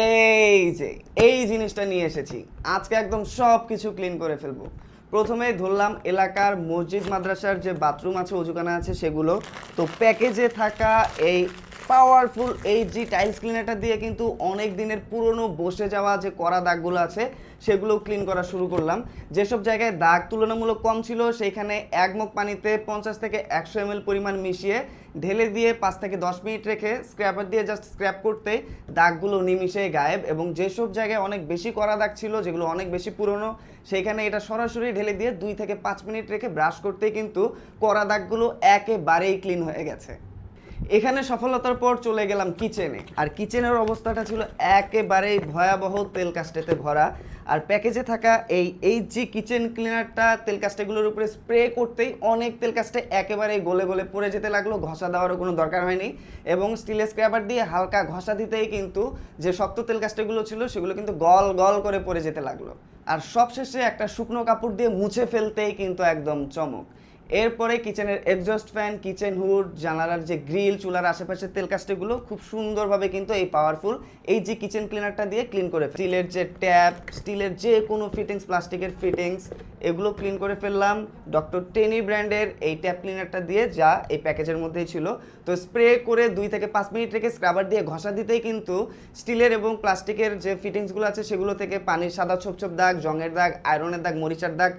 এই যে এই জিনিসটা নিয়ে এসেছি। আজকে একদম সব কিছু ক্লিন করে ফেলব। প্রথমে ধরলাম এলাকার মসজিদ, মাদ্রাসার যে বাথরুম আছে, অজুখানা আছে, সেগুলো। তো প্যাকেজে থাকা এই পাওয়ারফুল এই জি টাইলস ক্লিনারটা দিয়ে কিন্তু অনেক দিনের পুরনো বসে যাওয়া যে করা দাগগুলো আছে, সেগুলো ক্লিন করা শুরু করলাম। যেসব জায়গায় দাগ তুলনামূলক কম ছিল সেইখানে এক মগ পানিতে পঞ্চাশ থেকে একশো এম পরিমাণ মিশিয়ে ঢেলে দিয়ে পাঁচ থেকে দশ মিনিট রেখে স্ক্র্যাপার দিয়ে জাস্ট স্ক্র্যাপ করতেই দাগগুলো নিমিশে গায়েব এবং যেসব জায়গায় অনেক বেশি করা দাগ ছিল, যেগুলো অনেক বেশি পুরনো সেইখানে এটা সরাসরি ঢেলে দিয়ে দুই থেকে পাঁচ মিনিট রেখে ব্রাশ করতেই কিন্তু করা দাগগুলো একেবারেই ক্লিন হয়ে গেছে। এখানে সফলতার পর চলে গেলাম কিচেনে। আর কিচেনের অবস্থাটা ছিল একেবারেই ভয়াবহ তেল কাস্টেতে ভরা। আর প্যাকেজে থাকা এই এই যে কিচেন ক্লিনারটা তেল কাস্টেগুলোর উপরে স্প্রে করতেই অনেক তেল কাস্টে একেবারেই গলে গলে পড়ে যেতে লাগল, ঘষা দেওয়ারও কোনো দরকার হয়নি। এবং স্টিলের স্ক্র্যাবার দিয়ে হালকা ঘষা দিতেই কিন্তু যে শক্ত তেল কাস্টেগুলো ছিল, সেগুলো কিন্তু গল গল করে পড়ে যেতে লাগল। আর সবশেষে একটা শুকনো কাপড় দিয়ে মুছে ফেলতেই কিন্তু একদম চমক। এরপরে কিচেনের এক্সস্ট ফ্যান কিচেন হুড জানালার যে গ্রিল চুলার আশেপাশের তেল কাস্টেগুলো খুব সুন্দরভাবে কিন্তু এই পাওয়ারফুল এই যে কিচেন ক্লিনারটা দিয়ে ক্লিন করে স্টিলের যে ট্যাপ স্টিলের যে কোনো ফিটিংস প্লাস্টিকের ফিটিংস এগুলো ক্লিন করে ফেললাম। ডক্টর টেনি ব্র্যান্ডের এই ট্যাপ ক্লিনারটা দিয়ে যা এই প্যাকেজের মধ্যেই ছিল। তো স্প্রে করে দুই থেকে পাঁচ মিনিট রেখে স্ক্রাবার দিয়ে ঘষা দিতেই কিন্তু স্টিলের এবং প্লাস্টিকের যে ফিটিংসগুলো আছে সেগুলো থেকে পানির সাদা ছোপ ছোপ দাগ জংয়ের দাগ আয়রনের দাগ, মরিচার দাগ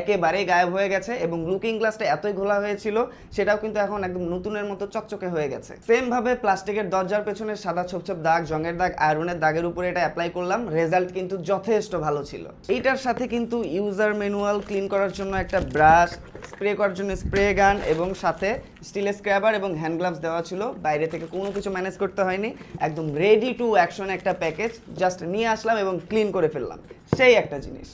একেবারেই গায়েব হয়ে গেছে এবং লুকিং গ্লাসটা এতই ঘোলা হয়েছিল সেটাও কিন্তু এখন একদম নতুনের মতো চকচকে হয়ে গেছে। সেমভাবে প্লাস্টিকের দরজার পেছনে সাদা ছোপ ছোপ দাগ জংয়ের দাগ আয়রনের দাগের উপরে এটা অ্যাপ্লাই করলাম। রেজাল্ট কিন্তু যথেষ্ট ভালো ছিল। এইটার সাথে কিন্তু ইউজার ম্যানুয়াল ক্লিন করার জন্য একটা ব্রাশ স্প্রে করার জন্য স্প্রে গান এবং সাথে স্টিলের স্ক্র্যাবার এবং হ্যান্ড গ্লাভস দেওয়া ছিল। বাইরে থেকে কোনো কিছু ম্যানেজ করতে হয়নি। একদম রেডি টু অ্যাকশন একটা প্যাকেজ জাস্ট নিয়ে আসলাম এবং ক্লিন করে ফেললাম। সেই একটা জিনিস।